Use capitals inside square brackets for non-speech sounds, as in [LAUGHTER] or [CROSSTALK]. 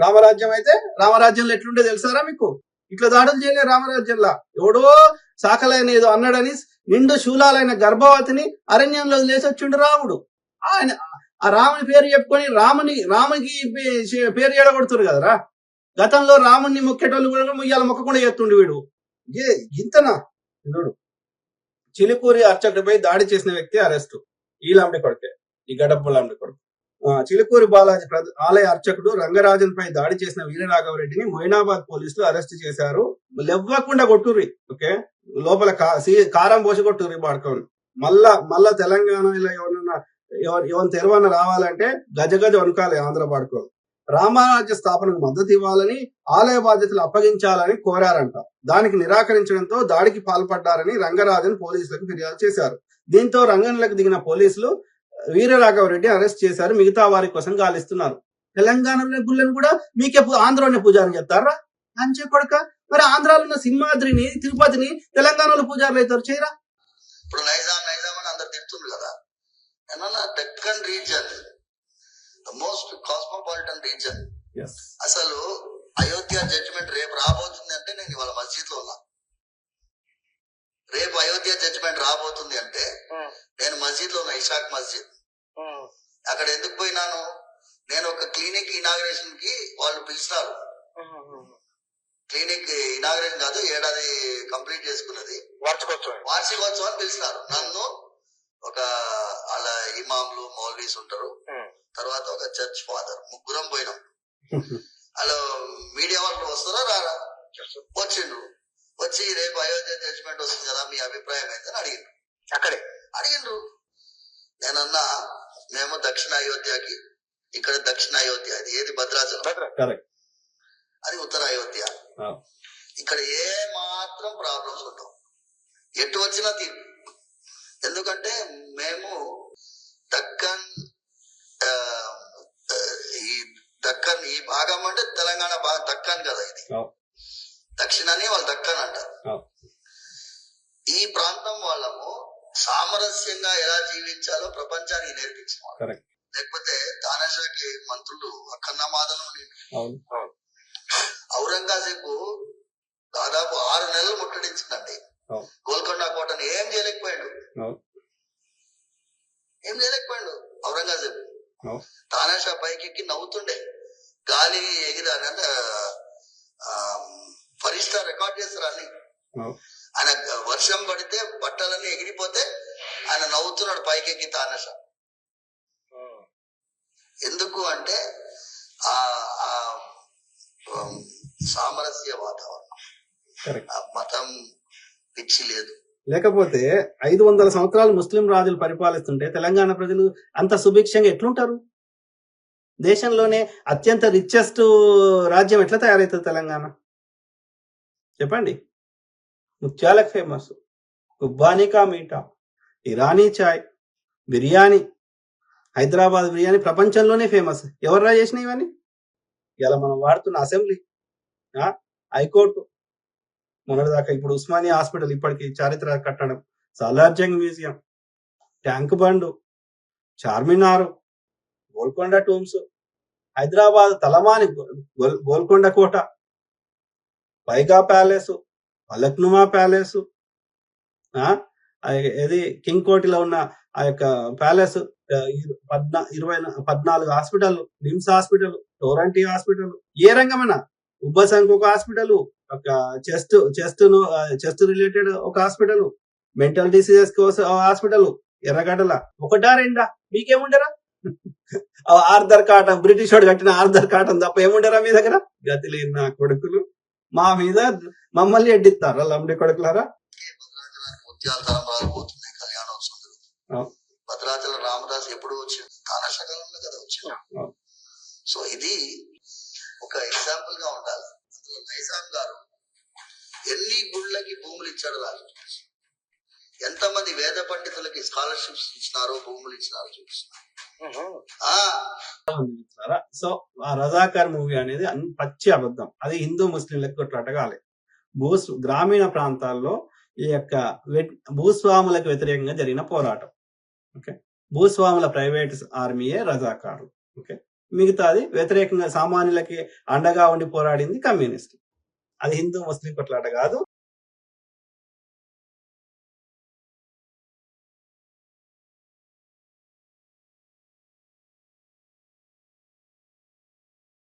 రామరాజ్యం అయితే రామరాజ్యంలో ఎట్లుంటే తెలుసారా మీకు? ఇట్లా దాడులు చేయలే రామరాజ్యంలో. ఎవడో సాకలైన ఏదో అన్నాడని నిండు శూలాలైన గర్భవతిని అరణ్యంలో లేచొచ్చిండు రాముడు. ఆయన ఆ రాముని పేరు చెప్పుకొని రాముని రామునికి పే- పేరు ఏడగొడుతురు కదరా? గతంలో రాముని మొక్కేటోళ్ళు కూడా ముయ్యాల మొక్కకుండా చేస్తుండు వీడు. ఏ ఇంతనా? చూడు. చిలుకూరి అర్చకుడిపై దాడి చేసిన వ్యక్తి అరెస్టు. ఈ లాంటి కొడుకే. ఈ గడప లాంటి కొడుకు. చిలుకూరి బాలాజీ ఆలయ అర్చకుడు రంగరాజన్ పై దాడి చేసిన వీరరాఘవరెడ్డిని మొయినాబాద్ పోలీసులు అరెస్ట్ చేశారు. లెవ్వకుండా కొట్టుర్రి ఓకే? లోపల కా- కారం పోసి కొట్టుర్రి బాడుకోని. మళ్ళా మళ్ళా తెలంగాణలో ఎవరన్నా ఎవరు ఎవరు తెరవన్న రావాలంటే గజ గజ వణుకాలి ఆంధ్ర పాడుకోవాలి రామరాజ్య స్థాపనకు మద్దతు ఇవ్వాలని ఆలయ బాధ్యతలు అప్పగించాలని కోరారంట. దానికి నిరాకరించడంతో దాడికి పాల్పడ్డారని రంగరాజన్ పోలీసులకు ఫిర్యాదు చేశారు. దీంతో రంగంలోకి దిగిన పోలీసులు వీరరాఘవరెడ్డి అరెస్ట్ చేశారు. మిగతా వారి కోసం గాలిస్తున్నారు తెలంగాణలో గుళ్ళని కూడా మీకే ఆంధ్రలోనే పూజారం చెప్తారా అంచే కొడక మరి ఆంధ్రాలో ఉన్న సింహాద్రిని తిరుపతిని తెలంగాణలో పూజారులు అవుతారు చేయరా? ఇప్పుడు నైజాం నైజాం అని అందరు తిడుతుండ్రు కదా. ఏమన్నా Deccan region the most cosmopolitan region. అసలు అయోధ్య జడ్జిమెంట్ రేపు రాబోతుంది అంటే నేను ఇవాళ మస్జిద్లో ఉన్నా. రేపు అయోధ్య జడ్జిమెంట్ రాబోతుంది అంటే నేను మస్జిద్లో ఉన్నా ఇషాక్ మస్జిద్ అక్కడ ఎందుకు పోయినాను? నేను ఒక క్లినిక్ ఇనాగ్రేషన్కి వాళ్ళు పిలిచినారు. క్లినిక్ ఇనాగ్రేషన్ కాదు ఏడాది కంప్లీట్ చేసుకున్నది. వార్షికోత్సవం. అని పిలిచినారు. నన్ను ఒక వాళ్ళ ఇమాంలు మౌల్వీస్ ఉంటారు. తర్వాత ఒక చర్చ్ ఫాదర్ ముగ్గురం పోయినాం. [LAUGHS] వాళ్ళు మీడియా వాళ్ళు వస్తారా రారా? వచ్చిండ్రు. వచ్చి రేపు అయోధ్య జడ్జిమెంట్ వస్తుంది కదా మీ అభిప్రాయం ఏంటని అడిగిండ్రు. అక్కడే? అడిగిండ్రు. నేనన్నా మేము దక్షిణ అయోధ్యకి ఇక్కడ దక్షిణ అయోధ్య అది ఏది భద్రాచలం? కరెక్ట్ అది ఉత్తర అయోధ్య. ఇక్కడ ఏ మాత్రం ప్రాబ్లమ్స్ ఉండవు. ఎటు వచ్చినా తీరు ఎందుకంటే మేము దక్కన్ ఈ దక్కన్ ఈ భాగం అంటే తెలంగాణ భాగం దక్కన్ కదా ఇది. అవును. దక్షిణాన్ని వాళ్ళు దక్కన్. ఈ ప్రాంతం వాళ్ళము సామరస్యంగా ఎలా జీవించాలో ప్రపంచానికి నేర్పించిన లేకపోతే తానాషాకి మంత్రులు అక్కన్నమాదనం అవును. ఔరంగజేబు దాదాపు ఆరు నెలలు ముట్టడించిందండి. గోల్కొండ కోటను ఏం చేయలేకపోయాడు. ఏం చేయలేకపోయాడు ఔరంగజేబు. అవును. తానాషా పైకెక్కి నవ్వుతుండే. గాలి ఎగిరాని అంటే ఫరిస్తా రికార్డ్ చేస్తారు అన్ని. వర్షం పడితే బట్టలన్నీ ఎగిరిపోతే ఆయన నవ్వుతున్నాడు పైకెక్కి తానాషా ఎందుకు అంటే ఆ సామరస్య వాతావరణం. ఆ మతం పిచ్చి లేదు. లేకపోతే ఐదు వందల సంవత్సరాలు ముస్లిం రాజులు పరిపాలిస్తుంటే తెలంగాణ ప్రజలు అంత సుభిక్షంగా ఎట్లుంటారు? దేశంలోనే అత్యంత రిచెస్ట్ రాజ్యం ఎట్లా తయారవుతుంది తెలంగాణ? చెప్పండి. ముత్యాలకు ఫేమస్ కుబ్బానికా మీఠా. ఇరానీ చాయ్ బిర్యానీ. హైదరాబాద్ బిర్యానీ ప్రపంచంలోనే ఫేమస్ ఎవర్రా చేసినాయి ఇవన్నీ? ఇలా మనం వాడుతున్న అసెంబ్లీ హైకోర్టు. మొన్నటిదాకా ఇప్పుడు ఉస్మానియా హాస్పిటల్ ఇప్పటికి చారిత్రక కట్టడం. Salar Jung museum Tank Bund Charminar Golconda tombs Hyderabad తలమాని గోల్- గోల్కొండ కోట పైగా ప్యాలెస్ పలక్నుమా ప్యాలెస్? ఆ? ఏది కింగ్ కోటిలో ఉన్న ఆ యొక్క ప్యాలెస్ పద్నా ఇరవై పద్నాలుగు హాస్పిటల్ నిమ్స్ హాస్పిటల్ టోరంటీ హాస్పిటల్ ఏ రంగమైనా? ఉబ్బసంకి ఒక హాస్పిటల్ ఒక చెస్ట్ చెస్ట్ చెస్ట్ రిలేటెడ్ ఒక హాస్పిటల్ మెంటల్ డిసీజెస్ కోసం హాస్పిటల్ ఎర్రగడ్డల ఒకటా రెండా? మీకేముండరా? ఆర్ధర్ ఆర్థర్ కాటన్ బ్రిటిష్ వాడు కట్టిన ఆర్థర్ కాటన్ తప్ప ఏముండరా మీ దగ్గర? గతి లేని నా కొడుకులు. మా మీద మమ్మల్ని ఎడ్డిస్తారు లంబడి కొడుకులారా. భద్రాచల రామదాస్ ఎప్పుడు వచ్చింది తానాశకాలంలో కదా వచ్చింది. సో ఇది ఒక ఎగ్జాంపుల్గా ఉండాలి. అందులో నైజాం గారు ఎన్ని గుళ్ళకి భూములు ఇచ్చాడో రాజు. ఎంతమంది వేద పండితులకి స్కాలర్షిప్స్ ఇచ్చినారో భూములు ఇచ్చినారో చూపిస్తున్నారు. సో ఆ రజాకర్ మూవీ అనేది పచ్చి అబద్ధం. అది హిందూ ముస్లింలకు కొట్లాటగాలి భూ గ్రామీణ ప్రాంతాల్లో ఈ యొక్క భూస్వాములకు వ్యతిరేకంగా జరిగిన పోరాటం. ఓకే? భూస్వాముల ప్రైవేట్ ఆర్మీయే రజాకారులు ఓకే? మిగతాది వ్యతిరేకంగా సామాన్యులకి అండగా ఉండి పోరాడింది కమ్యూనిస్ట్. అది హిందూ ముస్లిం కొట్లాట కాదు.